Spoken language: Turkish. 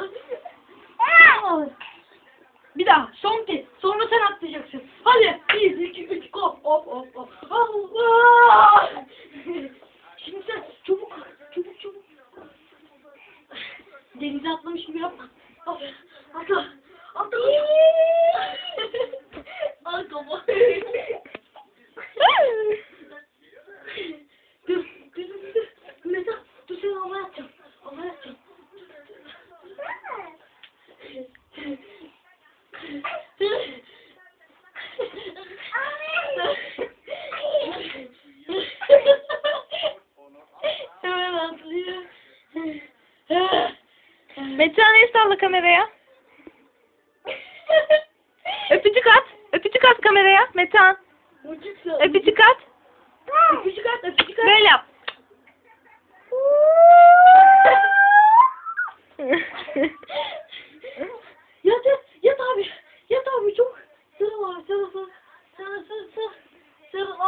Bir daha. Son kez. Sonra sen atlayacaksın. Hadi. 1, 2, 3, hop hop hop hop. Allah! Şimdi sen çabuk çabuk çabuk. Denize atlamış gibi yapma. Atla. Atla. Metehan el salla kameraya. Öpücük at. Öpücük at kameraya. Metehan. Öpücük at. Öpücük at, öpücük at. Böyle yap. Yat yat, yat abi. Yat abi çok. Sarıl abi, sarıl sarıl. Sarıl sarıl sarıl. Sarıl.